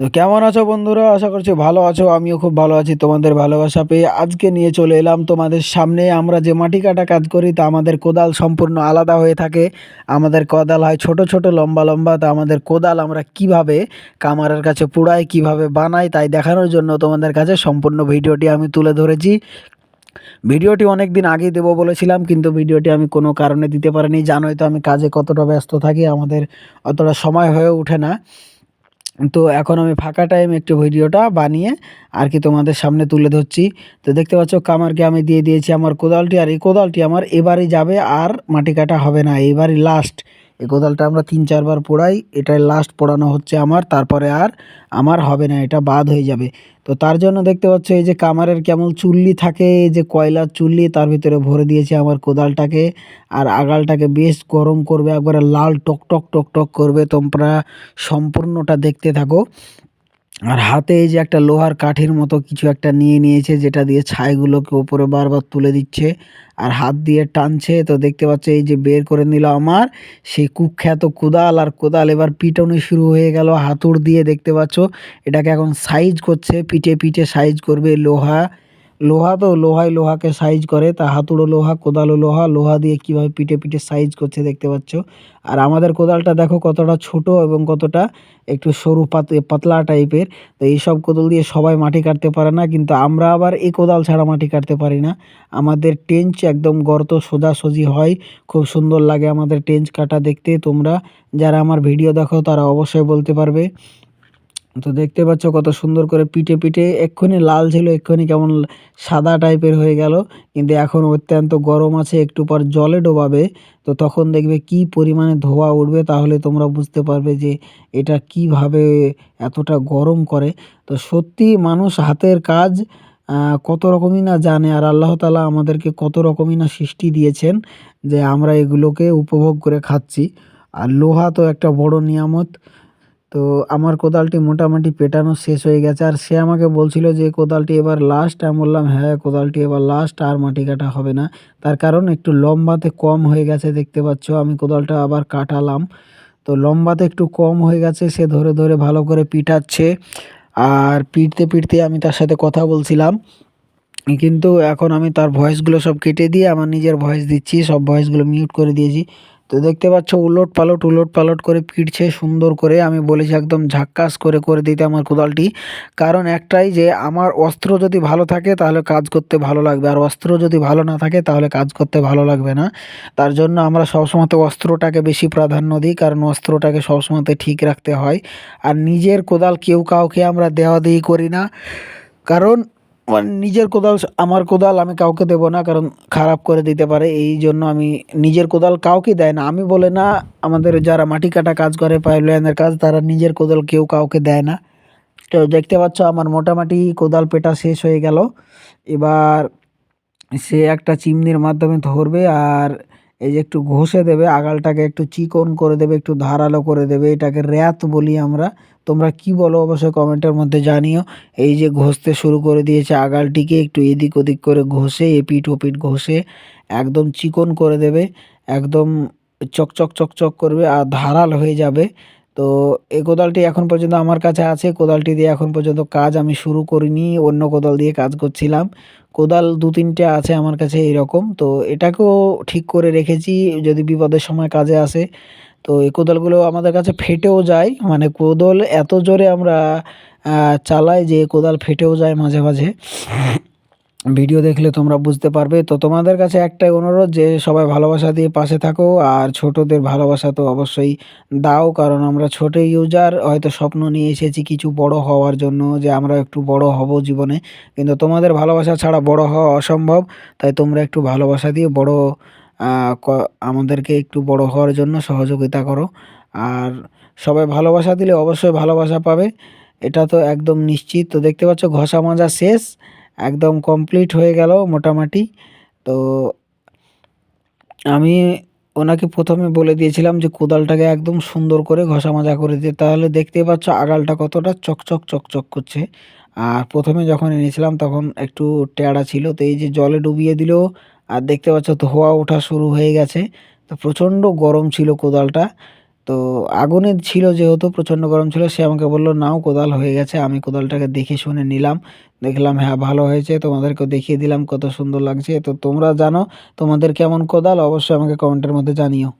তো কেমন আছো বন্ধুরা? আশা করছি ভালো আছো, আমিও খুব ভালো আছি। তোমাদের ভালোবাসা পেয়ে আজকে নিয়ে চলে এলাম তোমাদের সামনে। আমরা যে মাটি কাটা কাজ করি, তা আমাদের কোদাল সম্পূর্ণ আলাদা হয়ে থাকে। আমাদের কোদাল হয় ছোট ছোট, লম্বা লম্বা। তা আমাদের কোদাল আমরা কীভাবে কামারের কাছে পুড়াই, কীভাবে বানাই, তাই দেখানোর জন্য তোমাদের কাছে সম্পূর্ণ ভিডিওটি আমি তুলে ধরেছি। ভিডিওটি অনেক দিন আগেই দেবো বলেছিলাম, কিন্তু ভিডিওটি আমি কোনো কারণে দিতে পারিনি। জানোই তো আমি কাজে কতটা ব্যস্ত থাকি, আমাদের অতটা সময় হয়ে ওঠে না। তো এখন আমি ফাঁকা টাইম একটু ভিডিওটা বানিয়ে আর কি তোমাদের সামনে তুলে ধরছি। তো দেখতে পাচ্ছ, কামারকে আমি দিয়ে দিয়েছি আমার কোদালটি, আর এই কোদালটি আমার এবারই যাবে আর মাটি কাটা হবে না, এবারই লাস্ট এই কোদালটা আমরা তিন চারবার পোড়াই, এটাই লাস্ট পোড়ানো হচ্ছে আমার, তারপরে আর আমার হবে না, এটা বাদ হয়ে যাবে। তো তার জন্য দেখতে পাচ্ছ এই যে কামারের কেমন চুল্লি থাকে, এই যে কয়লার চুল্লি, তার ভিতরে ভরে দিয়েছে আমার কোদালটাকে, আর আগালটাকে বেশ গরম করবে, একবারে লাল টক টক টক টক করবে, তোমরা সম্পূর্ণটা দেখতে থাকো। আর হাতে এই যে একটা লোহার কাঠির মতো কিছু একটা নিয়ে নিয়েছে, যেটা দিয়ে ছাইগুলোকে উপরে বারবার তুলে দিচ্ছে আর হাত দিয়ে টানছে। তো দেখতে পাচ্ছে, এই যে বের করে নিল আমার, সেই কুখ্যাত কোদাল। আর কোদাল এবার পিটনি শুরু হয়ে গেল হাতুড় দিয়ে। দেখতে পাচ্ছ, এটাকে এখন সাইজ করছে, পিঠে পিঠে সাইজ করবে লোহা। লোহা তো লোহায় লোহাকে সাইজ করে, তা হাতুড়ো লোহা, কোদালো লোহা লোহা দিয়ে কীভাবে পিঠে পিঠে সাইজ করছে দেখতে পাচ্ছ। আর আমাদের কোদালটা দেখো কতটা ছোট এবং কতটা একটু সরু পাত পাতলা টাইপের তো এইসব কোদাল দিয়ে সবাই মাটি কাটতে পারে না, কিন্তু আমরা আবার এই কোদাল ছাড়া মাটি কাটতে পারি না। আমাদের টেঞ্চ একদম গর্ত সোজাসুজি হয়, খুব সুন্দর লাগে আমাদের টেঞ্চ কাটা দেখতে। তোমরা যারা আমার ভিডিও দেখো, তারা অবশ্যই বলতে পারবে। তো দেখতে পাচ্ছ কত সুন্দর করে পিঠে পিঠে, এক্ষুনি লাল ছিল, এক্ষুনি কেমন সাদা টাইপের হয়ে গেল। কিন্তু এখন অত্যন্ত গরম আছে, একটু পর জলে ডোবাবে। তো তখন দেখবে কি পরিমাণে ধোয়া উঠবে, তাহলে তোমরা বুঝতে পারবে যে এটা কীভাবে এতটা গরম করে। তো সত্যি মানুষ হাতের কাজ কত রকমই না জানে, আর আল্লাহ তালা আমাদেরকে কত রকমই না সৃষ্টি দিয়েছেন যে আমরা এগুলোকে উপভোগ করে খাচ্ছি। আর লোহা তো একটা বড় নিয়ামত। তো আমার কোদালটি মোটামুটি পেটানো শেষ হয়ে গেছে। আর সে আমাকে বলছিল যে, কোদালটি এবার লাস্ট আমি বললাম হ্যাঁ কোদালটি এবার লাস্ট আর মাটি কাটা হবে না। তার কারণ একটু লম্বাতে কম হয়ে গেছে, দেখতে পাচ্ছ। আমি কোদালটা আবার কাটালাম। তো লম্বাতে একটু কম হয়ে গেছে, সে ধরে ধরে ভালো করে পিটাচ্ছে। আর পিটতে পিটতে আমি তার সাথে কথা বলছিলাম। কিন্তু এখন আমি তার ভয়েসগুলো সব কেটে দিয়ে, আমার নিজের ভয়েস দিচ্ছি, সব ভয়েসগুলো মিউট করে দিয়েছি। তো দেখতে পাচ্ছ উলট পালট উলট পালট করে পিটছে, সুন্দর করে। আমি বলেছি একদম ঝাক্কাস করে করে দিতে আমার কোদালটি। কারণ একটাই যে, আমার অস্ত্র যদি ভালো থাকে, তাহলে কাজ করতে ভালো লাগবে। আর অস্ত্র যদি ভালো না থাকে, তাহলে কাজ করতে ভালো লাগবে না। তার জন্য আমরা সবসময় অস্ত্রটাকে বেশি প্রাধান্য দিই, কারণ অস্ত্রটাকে সবসময় ঠিক রাখতে হয়। আর নিজের কোদাল কেউ কাউকে আমরা দেওয়া দিই করি না। কারণ আমার নিজের কোদাল, আমার কোদাল আমি কাউকে দেবো না, কারণ খারাপ করে দিতে পারে। এই জন্য আমি নিজের কোদাল কাউকে দেয় না। আমি বলে না, আমাদের যারা মাটি কাটা কাজ করে পাইপ লাইনের কাজ, তারা নিজের কোদাল কেউ কাউকে দেয় না। তো দেখতে পাচ্ছ, আমার মোটামুটি কোদাল পেটা শেষ হয়ে গেল। এবার সে একটা চিমনির মাধ্যমে ধরবে, আর এই যে একটু ঘষে দেবে, আগালটাকে একটু চিকন করে দেবে, একটু ধারালো করে দেবে, এটাকে র্যাত বলি আমরা। তোমরা কি বলো অবশ্যই কমেন্টের মধ্যে জানিও। এই যে ঘষতে শুরু করে দিয়েছে আগালটিকে, একটু এদিক ওদিক করে ঘষে এপিট ওপিট ঘষে, একদম চিকন করে দেবে, একদম চকচক চকচক করবে আর ধারাল হয়ে যাবে। তো এই কোদালটি এখন পর্যন্ত আমার কাছে আছে। কোদালটি দিয়ে এখন পর্যন্ত কাজ আমি শুরু করিনি, অন্য কোদাল দিয়ে কাজ করছিলাম। কোদাল দু তিনটে আছে আমার কাছে এরকম তো এটাকেও ঠিক করে রেখেছি, যদি বিপদের সময় কাজে আসে। তো এই কোদালগুলো আমাদের কাছে ফেটেও যায়। মানে কোদাল এত জোরে আমরা চালাই যে কোদাল ফেটেও যায় মাঝে মাঝে। ভিডিও দেখলে তোমরা বুঝতে পারবে। তো তোমাদের কাছে একটাই অনুরোধ যে, সবাই ভালোবাসা দিয়ে পাশে থাকো। আর ছোটদের ভালোবাসা তো অবশ্যই দাও, কারণ আমরা ছোট ইউজার হয়তো স্বপ্ন নিয়ে এসেছি কিছু বড় হওয়ার জন্য যে, আমরা একটু বড় হব জীবনে। কিন্তু তোমাদের ভালোবাসা ছাড়া বড় হওয়া অসম্ভব। তাই তোমরা একটু ভালোবাসা দিয়ে বড় আমাদেরকে একটু বড় হওয়ার জন্য সহযোগিতা করো। আর সবাই ভালোবাসা দিলে অবশ্যই ভালোবাসা পাবে। এটা তো একদম নিশ্চিত। তো দেখতে পাচ্ছ, ঘষা মাজা শেষ। একদম কমপ্লিট হয়ে গেল মোটামুটি। তো আমি ওনাকে প্রথমে বলে দিয়েছিলাম যে কোদালটাকে একদম সুন্দর করে ঘষা মাজা করে দিতে তাহলে দেখতে পাচ্ছ আগালটা কতটা চকচক চকচক করছে। আর প্রথমে যখন এনেছিলাম তখন একটু টেড়া ছিল, তো এই যে জলে ডুবিয়ে দিল, আর দেখতে পাচ্ছ ধোয়া ওঠা শুরু হয়ে গেছে। তো প্রচণ্ড গরম ছিল কোদালটা। তো আগুনে ছিল যেহেতু, প্রচণ্ড গরম ছিল, সে আমাকে বলল, নাও কোদাল হয়ে গেছে। আমি কোদালটাকে দেখে শুনে নিলাম। দেখলাম হ্যাঁ ভালো হয়েছে। তোমাদেরকে দেখিয়ে দিলাম কত সুন্দর লাগছে। তো তোমরা জানো তোমাদের কেমন কোদাল, অবশ্যই আমাকে কমেন্টের মধ্যে জানিও।